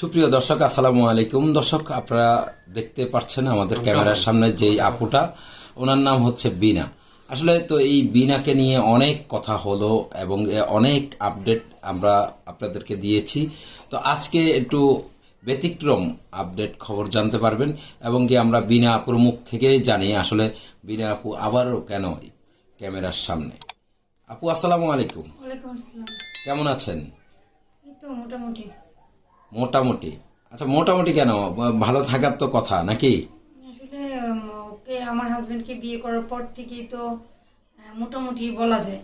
সুপ্রিয় দর্শক আসসালামু আলাইকুম। দর্শক আপনারা দেখতে পাচ্ছেন আমাদের ক্যামেরার সামনে যেই আপুটা ওনার নাম হচ্ছে বিনা আসলে তো এই বিনাকে নিয়ে অনেক কথা হলো এবং অনেক আপডেট আমরা আপনাদেরকে দিয়েছি। তো আজকে একটু ব্যতিক্রম আপডেট খবর জানতে পারবেন এবং কি আমরা বিনা আপুর মুখ থেকে জানি আসলে বিনা আপু আবারও কেন ক্যামেরার সামনে। আপু আসসালামু আলাইকুম। কেমন আছেন? মোটামুটি। মোটামুটি। আচ্ছা মোটামুটি কেন? ভালো থাকার তো কথা নাকি? আসলে ওকে আমার হাজবেন্ডকে বিয়ে করার পর থেকেই তো মোটামুটি বলা যায়।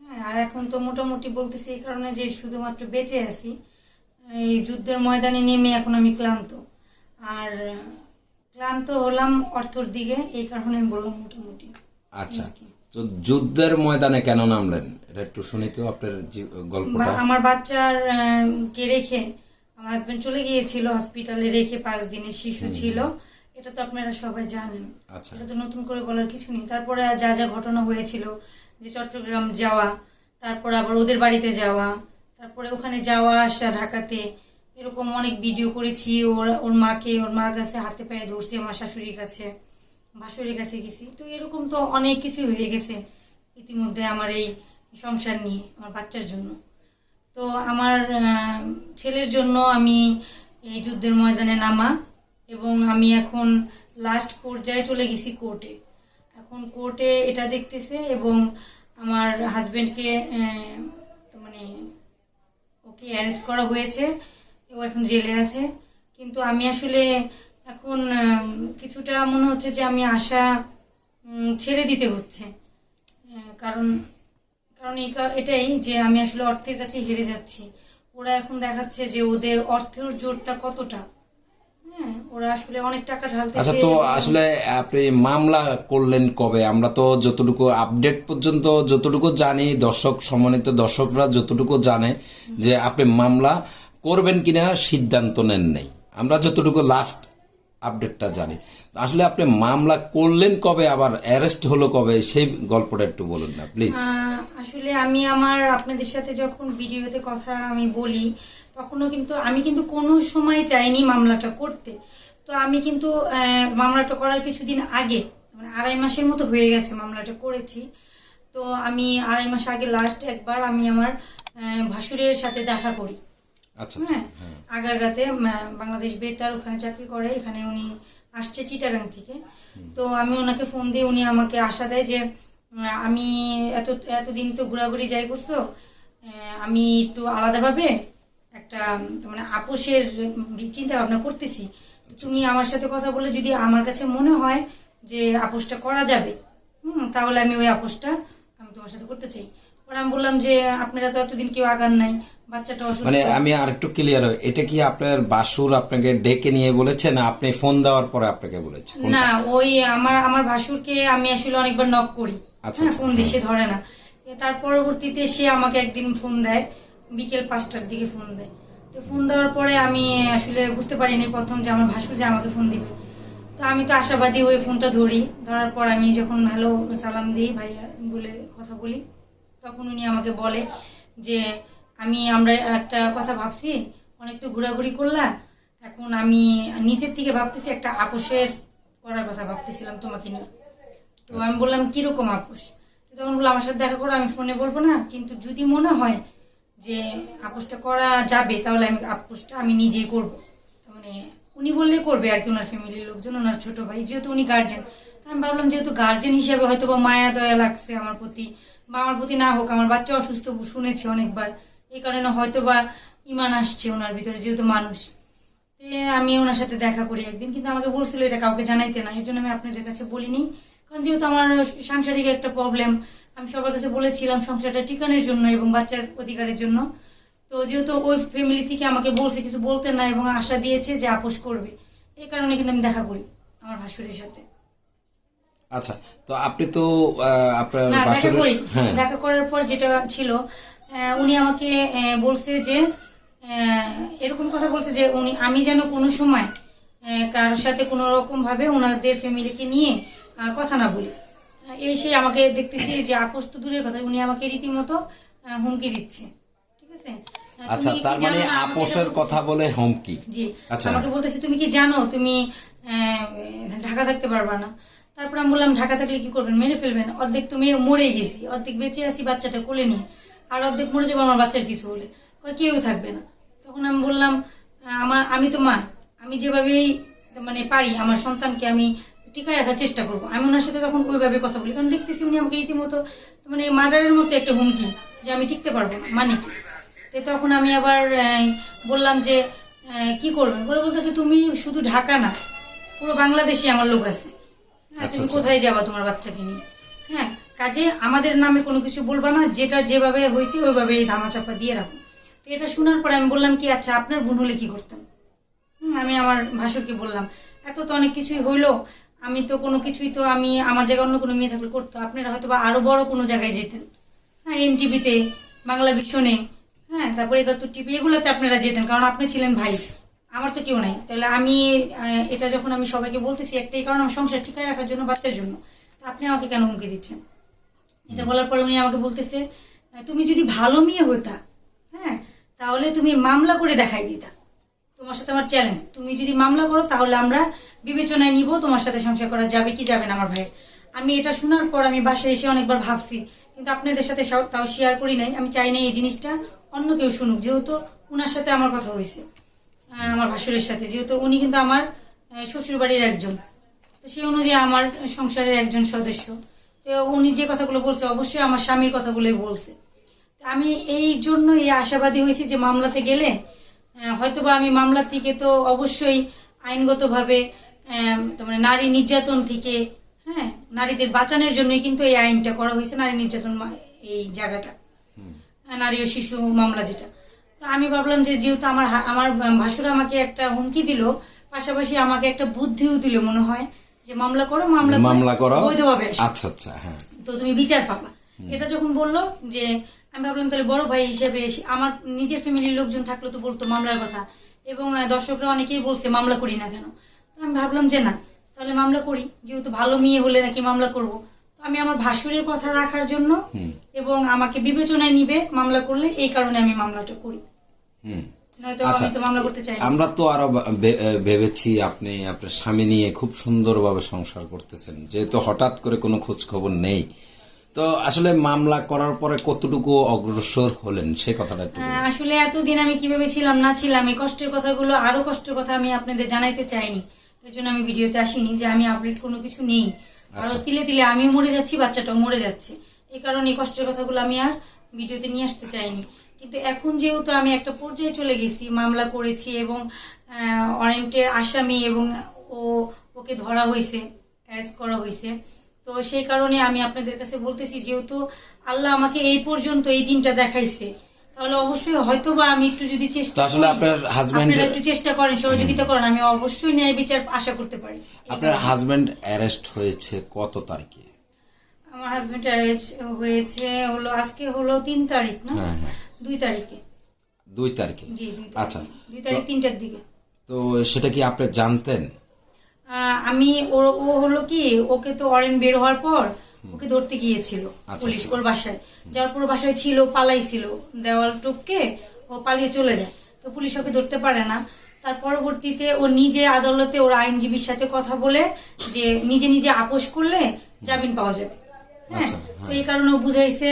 হ্যাঁ আর এখন তো মোটামুটি বলতেছি এই কারণে যে শুধুমাত্র বেঁচে আছি। এই যুদ্ধের ময়দানে নেমে এখন আমি ক্লান্ত। আর ক্লান্ত হলাম অর্থর দিকে এই কারণে আমি বললাম মোটামুটি। আচ্ছা তো যুদ্ধের ময়দানে কেন নামলেন? এটা একটু শুনি তো আপনার গল্পটা। আমার বাচ্চার কে রেখে আমার হাজবেন্ড চলে গিয়েছিল হসপিটালে রেখে পাঁচ দিনের শিশু ছিল। এটা তো আপনারা সবাই জানেন। আচ্ছা। এটা তো নতুন করে বলার কিছু নেই। তারপরে যা যা ঘটনা হয়েছিল যে চট্টগ্রাম যাওয়া তারপর আবার ওদের বাড়িতে যাওয়া তারপরে ওখানে যাওয়া আসা ঢাকাতে এরকম অনেক ভিডিও করেছি। ওর ওর মাকে ওর মার কাছে হাতে পায়ে ধরছি আমার শাশুড়ির কাছে ভাসুরের কাছে গেছি। তো এরকম তো অনেক কিছু হয়ে গেছে ইতিমধ্যে আমার এই সংসার নিয়ে আমার বাচ্চার জন্য। তো আমার ছেলের জন্য আমি এই যুদ্ধের ময়দানে নামা এবং আমি এখন লাস্ট পর্যায়ে চলে গেছি কোর্টে এখন কোর্টে এটা দেখতেছে এবং আমার হাজবেন্ডকে মানে ওকে অ্যারেস্ট করা হয়েছে। ও এখন জেলে আছে। কিন্তু আমি আসলে এখন কিছুটা মনে হচ্ছে যে আমি আশা ছেড়ে দিতে হচ্ছে। কারণ কারণ এটাই যে আমি আসলে অর্থের কাছে হেরে যাচ্ছি। ওরা এখন দেখাচ্ছে যে ওদের অর্থের জোরটা কতটা। হ্যাঁ আচ্ছা তো আসলে আপনি মামলা করলেন কবে? আমরা তো যতটুকু আপডেট পর্যন্ত যতটুকু জানি, দর্শক, সম্মানিত দর্শকরা যতটুকু জানে যে আপনি মামলা করবেন কিনা সিদ্ধান্ত নেন নেই। আমরা যতটুকু লাস্ট আপডেটটা জানি। আসলে আপনি মামলা করলেন কবে আবার অ্যারেস্ট হলো কবে সেই গল্পটা একটু বলুন না প্লিজ আসলে আমি আমার আপনাদের সাথে যখন ভিডিওতে কথা আমি বলি তখনও কিন্তু আমি কিন্তু কোনো সময় চাইনি মামলাটা করতে। তো আমি কিন্তু মামলাটা করার কিছুদিন আগে মানে আড়াই মাসের মতো হয়ে গেছে মামলাটা করেছি। তো আমি আড়াই মাস আগে লাস্ট একবার আমি আমার ভাসুরের সাথে দেখা করি। আচ্ছা হ্যাঁ আগারগাতে উম, বাংলাদেশ বেতার ওখানে চাকরি করে এখানে উনি আসছে চিটাগাং থেকে। তো আমি ওনাকে ফোন দিয়ে উনি আমাকে আশা দেয় যে আমি এত এতদিন তো ঘোরাঘুরি যাই করছ আহ, আমি একটু আলাদাভাবে একটা মানে আপোষের চিন্তা ভাবনা করতেছি তুমি আমার সাথে কথা বলে যদি আমার কাছে মনে হয় যে আপোষটা করা যাবে হুম তাহলে আমি ওই আপোষটা আমি তোমার সাথে করতে চাই। পরে আমি বললাম যে আপনারা তো এতদিন কেউ আগান নাই বাচ্চাটা অসুস্থ। মানে আমি আর একটু ক্লিয়ার এটা কি আপনার বাসুর আপনাকে ডেকে নিয়ে বলেছে না আপনি ফোন দেওয়ার পরে আপনাকে বলেছে? না ওই আমার আমার ভাসুরকে আমি আসলে অনেকবার নক করি। আচ্ছা, হ্যাঁ আচ্ছা, ফোন দিয়ে সে ধরে না। তার পরবর্তীতে সে আমাকে একদিন ফোন দেয় বিকেল পাঁচটার দিকে ফোন দেয়। তো ফোন দেওয়ার পরে আমি আসলে বুঝতে পারিনি প্রথম যে আমার ভাসুর যে আমাকে ফোন দিবে। তো আমি তো আশাবাদী হয়ে ফোনটা ধরি। ধরার পর আমি যখন হ্যালো সালাম দিই ভাইয়া বলে কথা বলি। তখন উনি আমাকে বলে যে আমি আমরা একটা কথা ভাবছি অনেক তো ঘোরাঘুরি করলাম এখন আমি নিচের থেকে ভাবতেছি একটা আপোষের করার কথা ভাবতেছিলাম তোমাকে নিয়ে। তো আমি বললাম কীরকম আপোষ? তখন বলল আমার সাথে দেখা করো আমি ফোনে বলব না কিন্তু যদি মনে হয় যে আপোষটা করা যাবে তাহলে আমি আপোষটা আমি নিজেই করব। মানে উনি বললে করবে আর কি ওনার ফ্যামিলির লোকজন ওনার ছোট ভাই যেহেতু উনি গার্জেন আমি ভাবলাম যেহেতু গার্জেন হিসাবে হয়তো বা মায়া দয়া লাগছে আমার প্রতি বা আমার প্রতি না হোক, আমার বাচ্চা অসুস্থ শুনেছে অনেকবার। এই কারণে হয়তো বা ইমান আসছে ওনার ভিতরে, যেহেতু মানুষ। আমি ওনার সাথে দেখা করি একদিন, কিন্তু আমাকে বলছিল এটা কাউকে জানাইতে না এই জন্য আমি আপনাদের কাছে বলিনি। কারণ যেহেতু আমার সাংসারিক একটা প্রবলেম আমি সবার কাছে বলেছিলাম সংসারটা টিকানোর জন্য এবং বাচ্চার অধিকারের জন্য। তো যেহেতু ওই ফ্যামিলি থেকে আমাকে বলছে, কিছু বলতে না এবং আশা দিয়েছে যে আপোষ করবে। এই কারণে কিন্তু আমি দেখা করি আমার ভাসুরের সাথে। আচ্ছা তো আপনি তো আপনার দেখা করি। হ্যাঁ। দেখা করার পর যেটা ছিল উনি আমাকে বলছে যে এরকম কথা বলছে যে উনি আমি যেন কোনো সময় কারোর সাথে কোনো রকম ভাবে ওনাদের ফ্যামিলিকে নিয়ে কথা না বলি। এই সে আমাকে দেখতেছি যে আপোষ তো দূরের কথা উনি আমাকে রীতিমতো হুমকি দিচ্ছে। ঠিক আছে? আচ্ছা তার মানে আপোষের কথা বলে হুমকি? জি আচ্ছা। আমাকে বলতেছে তুমি কি জানো তুমি আহ, ঢাকা থাকতে পারবা না? তারপর আমি বললাম, ঢাকা থাকলে কি করবেন? মেরে ফেলবেন। অর্ধেক তুমি মরে গেছি। অর্ধেক বেঁচে আছি বাচ্চাটা কোলে নিয়ে। আর অর্ধেক মরে যাব আমার বাচ্চার কিছু হলে। কেউ থাকবে না। তখন আমি বললাম আমার, আমি তো মা। আমি যেভাবেই মানে পারি, আমার সন্তানকে আমি টিকায় রাখার চেষ্টা করব। আমি ওনার সাথে তখন ওইভাবে কথা বলি। কারণ দেখতেছি উনি আমাকে রীতিমতো মানে মার্ডারের মতো একটা হুমকি যে আমি টিকতে পারব না। মানে কি? তো তখন আমি আবার বললাম যে কি করবেন? বলে বলতেছে, তুমি শুধু ঢাকা না, পুরো বাংলাদেশে আমার লোক আছে। হ্যাঁ, আচ্ছা, তুমি আচ্ছা। কোথায় যাবা তোমার বাচ্চাকে নিয়ে? হ্যাঁ কাজে আমাদের নামে কোনো কিছু বলবা না যেটা যেভাবে হয়েছে ওইভাবে এই ধামাচাপা দিয়ে রাখো। তো এটা শোনার পরে আমি বললাম কি আচ্ছা আপনার বোন হলে কি করতেন হুম, আমি আমার ভাসুরকে বললাম এত তো অনেক কিছুই হইল আমি তো কোনো কিছুই তো আমি আমার জায়গায় অন্য কোনো মেয়ে থাকলে করতো আপনারা হয়তো বা আরও বড় কোনো জায়গায় যেতেন। হ্যাঁ এনটিভিতে বাংলা ভিশনে হ্যাঁ তারপরে একাত্তর টিভি এগুলোতে আপনারা যেতেন কারণ আপনি ছিলেন ভাই। আমার তো কেউ নাই। তাহলে আমি এটা যখন আমি সবাইকে বলতেছি একটাই কারণ আমার সংসার ঠিকায় রাখার জন্য বাচ্চার জন্য। তো আপনি আমাকে কেন হুমকি দিচ্ছেন? এটা বলার পরে উনি আমাকে বলতেছে তুমি যদি ভালো মেয়ে হইতা হ্যাঁ তাহলে তুমি মামলা করে দেখাই দিতা। তোমার সাথে আমার চ্যালেঞ্জ তুমি যদি মামলা করো তাহলে আমরা বিবেচনায় নিব তোমার সাথে সংসার করা যাবে কি যাবে না আমার ভাইয়ের। আমি এটা শোনার পর আমি বাসায় এসে অনেকবার ভাবছি কিন্তু আপনাদের সাথে তাও শেয়ার করি নাই। আমি চাই না এই জিনিসটা অন্য কেউ শুনুক যেহেতু ওনার সাথে আমার কথা হয়েছে। আমার ভাসুরের সাথে যেহেতু উনি কিন্তু আমার শ্বশুর বাড়ির একজন। তো সেই অনুযায়ী আমার সংসারের একজন সদস্য। তো উনি যে কথাগুলো বলছে অবশ্যই আমার স্বামীর কথাগুলোই বলছে। আমি এই জন্য এই আশাবাদী হয়েছি যে মামলাতে গেলে হয়তোবা আমি মামলা থেকে তো অবশ্যই আইনগতভাবে মানে নারী নির্যাতন থেকে হ্যাঁ নারীদের বাঁচানোর জন্যই কিন্তু এই আইনটা করা হয়েছে নারী নির্যাতন এই জায়গাটা। নারী ও শিশু মামলা যেটা। তো আমি ভাবলাম যে যেহেতু আমার আমার ভাসুরা আমাকে একটা হুমকি দিল পাশাপাশি আমাকে একটা বুদ্ধিও দিল মনে হয় যে মামলা করো মামলা মামলা করো। বৈধভাবে আচ্ছা আচ্ছা হ্যাঁ। তো তুমি বিচার পাবা। এটা যখন বলল যে আমি ভাবলাম তাহলে বড় ভাই হিসেবে এসে- আমার নিজের ফ্যামিলির লোকজন থাকলে তো বলতো মামলার কথা। এবং দর্শকরা অনেকেই বলছে মামলা করি না কেন? তো আমি ভাবলাম যে না তাহলে মামলা করি। যেহেতু ভালো মেয়ে হলে নাকি মামলা করব। তো আমি আমার ভাসুরের কথা রাখার জন্য এবং আমাকে বিবেচনায় নিবে মামলা করলে এই কারণে আমি মামলাটা করি। হুম। আচ্ছা আমি। আমরা তো আরও ভেবেছি আপনি আপনার স্বামী নিয়ে খুব সুন্দরভাবে সংসার করতেছেন। যেহেতু হঠাৎ করে কোনো খোঁজ খবর নেই। তো আসলে মামলা করার পরে কতটুকু অগ্রসর হলেন? সে কথাটা একটু আসলে এতদিন আমি কীভাবে ছিলাম না ছিলাম এই কষ্টের কথাগুলো আরও কষ্টের কথা আমি আপনাদের জানাইতে চাইনি। এর জন্য আমি ভিডিওতে আসিনি যে আমি আপডেট কোনো কিছু নেই। আর তিলে তিলে আমিও মরে যাচ্ছি বাচ্চাটাও মরে যাচ্ছে। এই কারণে এই কষ্টের কথাগুলো আমি আর ভিডিওতে নিয়ে আসতে চাইনি। কিন্তু এখন যেহেতু আমি একটা পর্যায়ে চলে গেছি মামলা করেছি এবং ওয়ারেন্টের আসামি এবং ও ওকে ধরা হয়েছে অ্যারেস্ট করা হয়েছে। তো সেই কারণে আমি আপনাদের কাছে বলতেছি যেহেতু আল্লাহ আমাকে এই পর্যন্ত এই দিনটা দেখাইছে তাহলে অবশ্যই হয়তো বা আমি একটু যদি চেষ্টা আসলে করি, আপনার husband- একটু চেষ্টা করেন সহযোগিতা করেন আমি অবশ্যই ন্যায় বিচার আশা করতে পারি। আপনার হাজবেন্ড অ্যারেস্ট হয়েছে কত তারিখে? আমার হাজবেন্ড হয়েছে হলো আজকে হলো তিন তারিখ না? হ্যাঁ, হ্যাঁ। দুই তারিখে। দুই তারিখে? জি আচ্ছা। দুই তারিখ তিনটার দিকে। তো সেটা কি আপনি জানতেন? আমি ওর ও হলো কি ওকে তো অরেন বের হওয়ার পর ওকে ধরতে গিয়েছিল আচ্ছা, পুলিশ আচ্ছা। ওর বাসায়। যার পর বাসায় ছিল পালাইছিল। দেওয়াল টপকে ও পালিয়ে চলে যায়। তো পুলিশ ওকে ধরতে পারে না। তার পরবর্তীতে ও নিজে আদালতে ওর আইনজীবীর সাথে কথা বলে যে নিজে নিজে আপোষ করলে জামিন পাওয়া যাবে। হ্যাঁ আচ্ছা, তো এই কারণে বুঝাইছে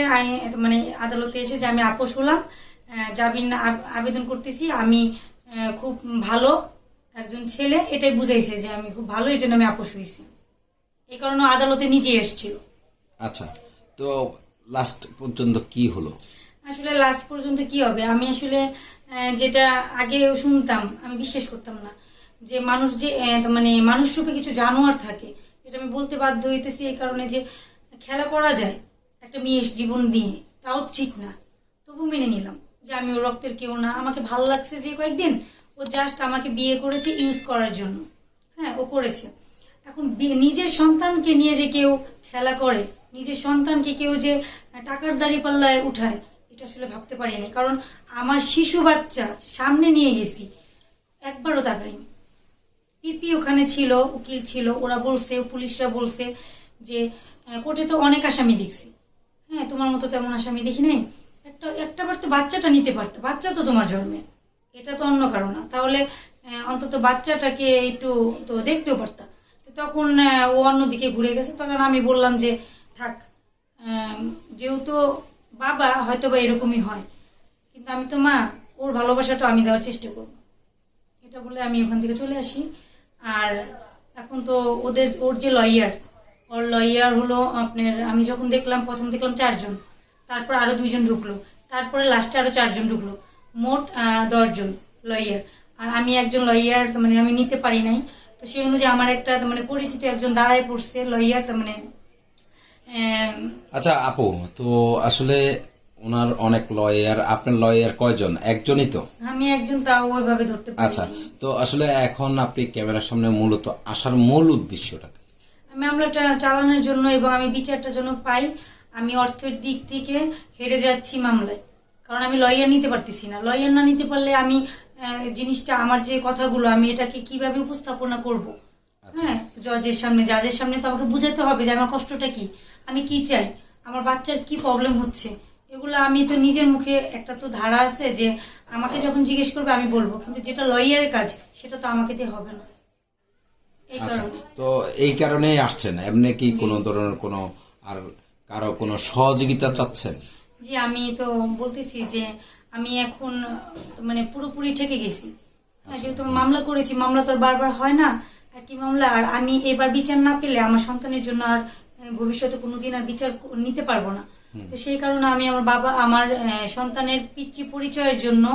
মানে আদালতে এসে যে আমি আপোষ হলাম জামিন আব- আবেদন করতেছি আমি খুব ভালো একজন ছেলে এটাই বুঝাইছে যে আমি খুব ভালো এই জন্য আমি আপোষ হয়েছি। এই কারণে আদালতে নিজে এসেছিল। আচ্ছা তো লাস্ট পর্যন্ত কি হলো? আসলে লাস্ট পর্যন্ত কি হবে? আমি আসলে যেটা আগে শুনতাম আমি বিশ্বাস করতাম না যে মানুষ যে মানে মানুষ রূপে কিছু জানোয়ার থাকে এটা আমি বলতে বাধ্য হইতেছি এই কারণে যে খেলা করা যায় একটা মেয়ের জীবন দিয়ে তাও ঠিক না। তবু মেনে নিলাম যে আমি ওর রক্তের কেউ না। আমাকে ভালো লাগছে যে কয়েকদিন ও জাস্ট আমাকে বিয়ে করেছে ইউজ করার জন্য। হ্যাঁ ও করেছে। এখন নিজের সন্তানকে নিয়ে যে কেউ খেলা করে, নিজের সন্তানকে কেউ যে টাকার দাড়ি পাল্লায় উঠায়, এটা আসলে ভাবতে পারিনি। কারণ আমার শিশু বাচ্চা সামনে নিয়ে গেছি, একবারও তাকাইনি পিপি ওখানে ছিল, উকিল ছিল, ওরা বলছে, পুলিশরা বলছে যে কোর্টে তো অনেক আসামি দেখছি। হ্যাঁ তোমার মতো তেমন আসামি দেখি নাই। একটা একটা বার তো বাচ্চাটা নিতে পারতো। বাচ্চা তো তোমার জন্মে। এটা তো অন্য কারণ না। তাহলে অন্তত বাচ্চাটাকে একটু তো দেখতেও পারতা। তো তখন ও অন্যদিকে ঘুরে গেছে। তখন আমি বললাম যে, থাক যেহেতু বাবা হয়তো বা এরকমই হয়, কিন্তু আমি তো মা, ওর ভালোবাসাটা আমি দেওয়ার চেষ্টা করব। এটা বলে আমি ওখান থেকে চলে আসি। আর এখন তো ওদের, ওর যে লয়ার ওর লয়ার হলো আপনার আমি যখন দেখলাম প্রথম দেখলাম চারজন তারপর আরও দুইজন ঢুকলো তারপরে লাস্টে আরও চারজন ঢুকলো মোট দশজন লয়ার আর আমি একজন লয়ার মানে আমি নিতে পারি নাই। তো সেই অনুযায়ী আমার একটা মানে পরিচিত একজন দাঁড়ায় পড়ছে লয়ার মানে আচ্ছা আপু তো আসলে ওনার অনেক লয়ার আপনার লয়ার কয়জন? একজনই তো? আমি একজন তাও ওইভাবে ধরতে পারি আচ্ছা তো আসলে এখন আপনি ক্যামেরার সামনে মূলত আসার মূল উদ্দেশ্যটা? মামলাটা চালানোর জন্য এবং আমি বিচারটার জন্য পাই আমি অর্থের দিক থেকে হেরে যাচ্ছি মামলায়। কারণ আমি লয়ার নিতে পারতেছি না। লয়ার না নিতে পারলে আমি জিনিসটা আমার যে কথাগুলো আমি এটাকে কীভাবে উপস্থাপনা করব? হ্যাঁ জজের সামনে জাজের সামনে তো আমাকে বুঝাতে হবে যে আমার কষ্টটা কি। আমি কি চাই? আমার বাচ্চার কি প্রবলেম হচ্ছে? এগুলো আমি তো নিজের মুখে একটা তো ধারা আছে যে আমাকে যখন জিজ্ঞেস করবে আমি বলব। কিন্তু যেটা লয়ারের কাজ সেটা তো আমাকে দিয়ে হবে না। আচ্ছা কারণে। তো এই কারণেই আসছেন। এমনি কি কোনো ধরনের কোনো আর কারও কোনো সহযোগিতা চাচ্ছেন? জি আমি তো বলতেছি যে আমি এখন মানে পুরোপুরি ঠেকে গেছি। হ্যাঁ, যেহেতু মামলা করেছি মামলা তো আর বারবার হয় না একই মামলা আর আমি এবার বিচার না পেলে আমার সন্তানের জন্য আর ভবিষ্যতে কোনোদিন আর বিচার নিতে পারব না। তো সেই কারণে আমি আমার বাবা আমার সন্তানের পিতৃ পরিচয়ের জন্য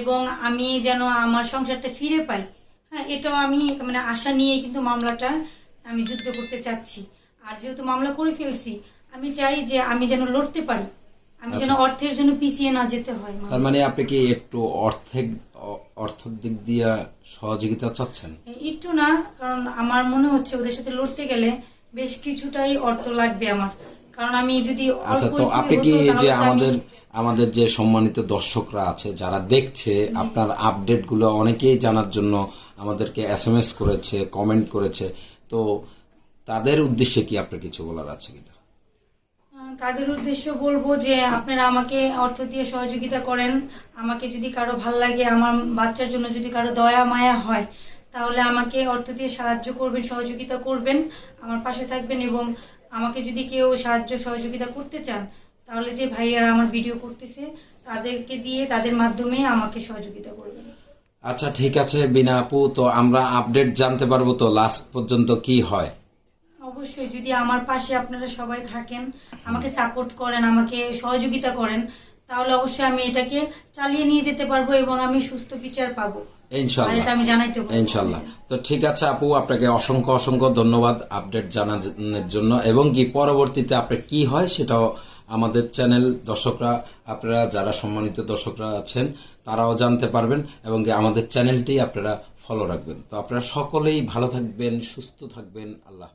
এবং আমি যেন আমার সংসারটা ফিরে পাই হ্যাঁ এটাও আমি মানে আশা নিয়ে কিন্তু মামলাটা আমি যুদ্ধ করতে চাচ্ছি। আর যেহেতু মামলা করে ফেলছি আমি চাই যে আমি যেন লড়তে পারি। আমি যেন অর্থের জন্য পিছিয়ে না যেতে হয় তার মানে আপনি কি একটু অর্থের অর্থের দিক দিয়ে সহযোগিতা চাচ্ছেন? একটু না কারণ আমার মনে হচ্ছে ওদের সাথে লড়তে গেলে বেশ কিছুটাই অর্থ লাগবে আমার। কারণ আমি যদি আচ্ছা তো আপনি কি যে আমাদের আমাদের যে সম্মানিত দর্শকরা আছে যারা দেখছে আপনার আপডেটগুলো অনেকেই জানার জন্য আমাদেরকে এস এম এস করেছে কমেন্ট করেছে, তো তাদের উদ্দেশ্যে কি আপনার কিছু বলার আছে কিনা? তাদের উদ্দেশ্য বলব যে আপনারা আমাকে অর্থ দিয়ে সহযোগিতা করেন। আমাকে যদি কারও ভালো লাগে, আমার বাচ্চার জন্য যদি কারও দয়া, মায়া হয়, তাহলে আমাকে অর্থ দিয়ে সাহায্য করবেন, সহযোগিতা করবেন, আমার পাশে থাকবেন এবং আমাকে যদি কেউ সাহায্য, সহযোগিতা করতে চান, তাহলে যে ভাইয়ারা আমার ভিডিও করতেছে, তাদেরকে দিয়ে, তাদের মাধ্যমে আমাকে সহযোগিতা করবেন। আচ্ছা ঠিক আছে বিনা আপু তো আমরা আপডেট জানতে পারব তো লাস্ট পর্যন্ত কি হয়? অবশ্যই যদি আমার পাশে আপনারা সবাই থাকেন আমাকে সাপোর্ট করেন আমাকে সহযোগিতা করেন তাহলে অবশ্যই আমি এটাকে চালিয়ে নিয়ে যেতে পারব এবং আমি সুস্থ বিচার পাবো। ইনশাল্লাহ তো ঠিক আছে আপু আপনাকে অসংখ্য অসংখ্য ধন্যবাদ আপডেট জানানোর জন্য। এবং কি পরবর্তীতে আপনার কি হয় সেটাও আমাদের চ্যানেল দর্শকরা আপনারা যারা সম্মানিত দর্শকরা আছেন তারাও জানতে পারবেন এবং আমাদের চ্যানেলটি আপনারা ফলো রাখবেন তো আপনারা সকলেই ভালো থাকবেন, সুস্থ থাকবেন আল্লাহ।